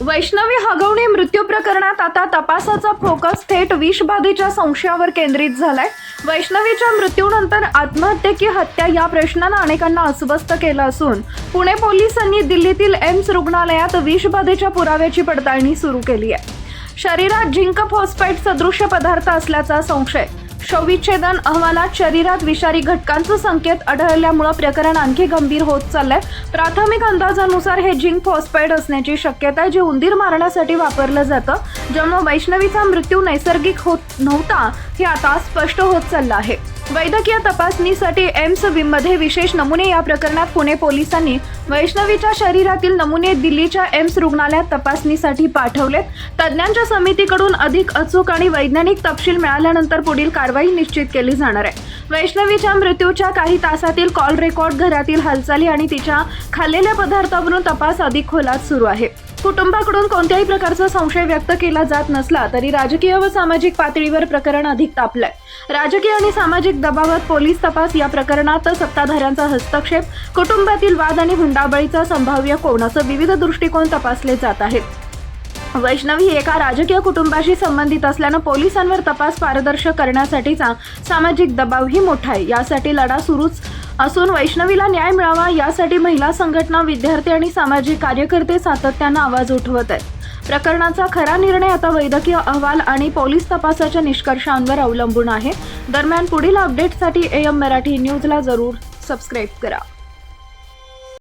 वैष्णवी हगवणे मृत्यू प्रकरणात आता तपासाचा फोकस थेट विषबाधेच्या संशयावर केंद्रित झालाय. वैष्णवीच्या मृत्यूनंतर आत्महत्या की हत्या या प्रश्नानं अनेकांना अस्वस्थ केलं असून पुणे पोलिसांनी दिल्लीतील एम्स रुग्णालयात विषबाधेच्या पुराव्याची पडताळणी सुरू केली आहे. शरीरात झिंक फॉस्फाईट सदृश्य पदार्थ असल्याचा संशय शवविच्छेदन अहवालात शरीरात विषारी घटकांचं संकेत आढळल्यामुळं प्रकरण आणखी गंभीर होत चाललंय. प्राथमिक अंदाजानुसार हे झिंक फॉस्फाईड असण्याची शक्यता आहे जे उंदीर मारण्यासाठी वापरलं जातं. ज्यामुळे वैष्णवीचा मृत्यू नैसर्गिक होत नव्हता हे आता स्पष्ट होत चाललं आहे. वैद्यकीय तपासणीसाठी एम्स विममध्ये विशेष नमुने या प्रकरणात पुणे पोलिसांनी वैष्णवीच्या शरीरातील नमुने दिल्लीच्या एम्स रुग्णालयात तपासणीसाठी पाठवलेत. तज्ज्ञांच्या समितीकडून अधिक अचूक आणि वैज्ञानिक तपशील मिळाल्यानंतर पुढील कारवाई निश्चित केली जाणार आहे. वैष्णवीच्या मृत्यूच्या काही तासातील कॉल रेकॉर्ड घरातील हालचाली आणि तिच्या खाल्लेल्या पदार्थावरून तपास अधिक खोलात सुरू आहे. कुटुंबाकडून कोणत्याही प्रकारचा संशय व्यक्त केला जात नसला तरी राजकीय व सामाजिक पातळीवर प्रकरण अधिक तापलंय. राजकीय आणि सामाजिक दबावात पोलीस तपास या प्रकरणात सत्ताधाऱ्यांचा हस्तक्षेप कुटुंबातील वाद आणि हुंडाबळीचा संभाव्य कोण असं विविध दृष्टिकोन तपासले जात आहेत. वैष्णवी एका राजकीय कुटुंबाशी संबंधित असल्यानं पोलिसांवर तपास पारदर्शक करण्यासाठीचा सामाजिक दबावही मोठा आहे. यासाठी लढा सुरूच असून वैष्णवीला न्याय मिळावा यासाठी महिला संघटना विद्यार्थी आणि सामाजिक कार्यकर्ते सातत्यानं आवाज उठवत आहेत. प्रकरणाचा खरा निर्णय आता वैद्यकीय अहवाल आणि पोलीस तपासाच्या निष्कर्षांवर अवलंबून आहे. दरम्यान पुढील अपडेटसाठी एम मराठी न्यूजला जरूर सबस्क्राईब करा.